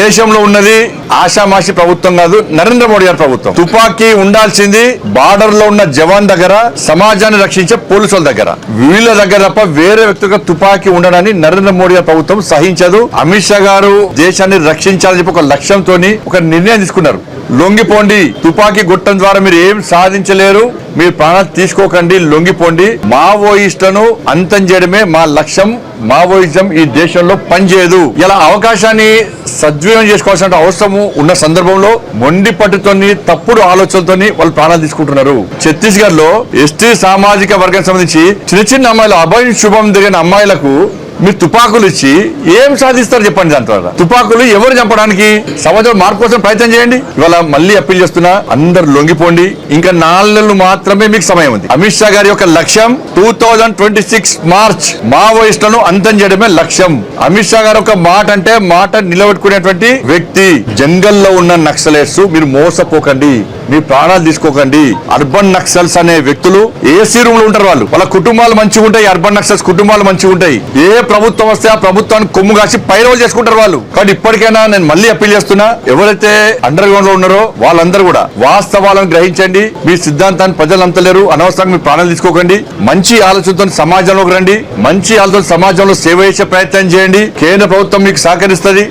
దేశంలో ఉన్నది ఆషామాషి ప్రభుత్వం కాదు నరేంద్ర మోడీ గారి ప్రభుత్వం. తుపాకీ ఉండాల్సింది బార్డర్లో ఉన్న జవాన్ దగ్గర సమాజాన్ని రక్షించే పోలీసుల దగ్గర. వీళ్ళ దగ్గర తప్ప వేరే వ్యక్తులకు తుపాకీ ఉండడాన్ని నరేంద్ర మోడీ గారి ప్రభుత్వం సహించదు. అమిత్ షా గారు దేశాన్ని రక్షించాలని చెప్పి ఒక లక్ష్యంతో ఒక నిర్ణయం తీసుకున్నారు. లొంగిపోండి. తుపాకీ గుట్టం ద్వారా మీరు ఏం సాధించలేరు. మీరు ప్రాణాలు తీసుకోకండి. లొంగిపోండి. మావోయిస్టులను అంతం చేయడమే మా లక్ష్యం. మావోయిజం ఈ దేశంలో పనిచేయదు. ఇలా అవకాశాన్ని సద్వినియోగం చేసుకోవాల్సిన అవసరము ఉన్న సందర్భంలో మొండి పట్టుతోని తప్పుడు ఆలోచనలతోని వాళ్ళు ప్రాణాలు తీసుకుంటున్నారు. ఛత్తీస్గఢ్లో ఎస్టీ సామాజిక వర్గానికి సంబంధించి చిన్న చిన్న అమ్మాయిలు అభయం శుభం దిగిన అమ్మాయిలకు మీరు తుపాకులు ఇచ్చి ఏం సాధిస్తారు చెప్పండి దాని ద్వారా తుపాకులు ఎవరు చంపడానికి? సమాజంలో మార్పు కోసం ప్రయత్నం చేయండి. ఇవాళ మళ్ళీ అప్పీల్ చేస్తున్నా అందరు లొంగిపోండి. ఇంకా నాలుగు నెలలు మాత్రమే మీకు సమయం ఉంది. అమిత్ షా గారి యొక్క లక్ష్యం two thousand twenty six March మావోయిస్టులను అంతం చేయడమే లక్ష్యం. అమిత్ షా గారు ఒక మాట అంటే మాట నిలబెట్టుకునేటువంటి వ్యక్తి. జంగల్లో ఉన్న నక్సలేట్స్ మీరు మోసపోకండి. మీ ప్రాణాలు తీసుకోకండి. అర్బన్ నక్సల్స్ అనే వ్యక్తులు ఏసీ రూమ్లో ఉంటారు వాళ్ళు. వాళ్ళ కుటుంబాలు మంచిగా ఉంటాయి అర్బన్ నక్సల్స్ కుటుంబాలు మంచిగా ఉంటాయి. ఏ ప్రభుత్వం వస్తే ఆ ప్రభుత్వాన్ని కొమ్ము కాసి పైరోలు చేసుకుంటారు వాళ్ళు. కాబట్టి ఇప్పటికైనా నేను మళ్ళీ అప్పీల్ చేస్తున్నా ఎవరైతే అండర్ గ్రౌండ్లో ఉన్నారో వాళ్ళందరూ కూడా వాస్తవాలను గ్రహించండి. మీ సిద్ధాంతాన్ని ప్రజలు అంతలేరు అనవసరంగా మీ ప్రాణాలు తీసుకోకండి. మంచి ఆలోచనతో సమాజంలోకి రండి. మంచి ఆలోచన సమాజంలో సేవ చేసే ప్రయత్నం చేయండి. కేంద్ర ప్రభుత్వం మీకు సహకరిస్తుంది.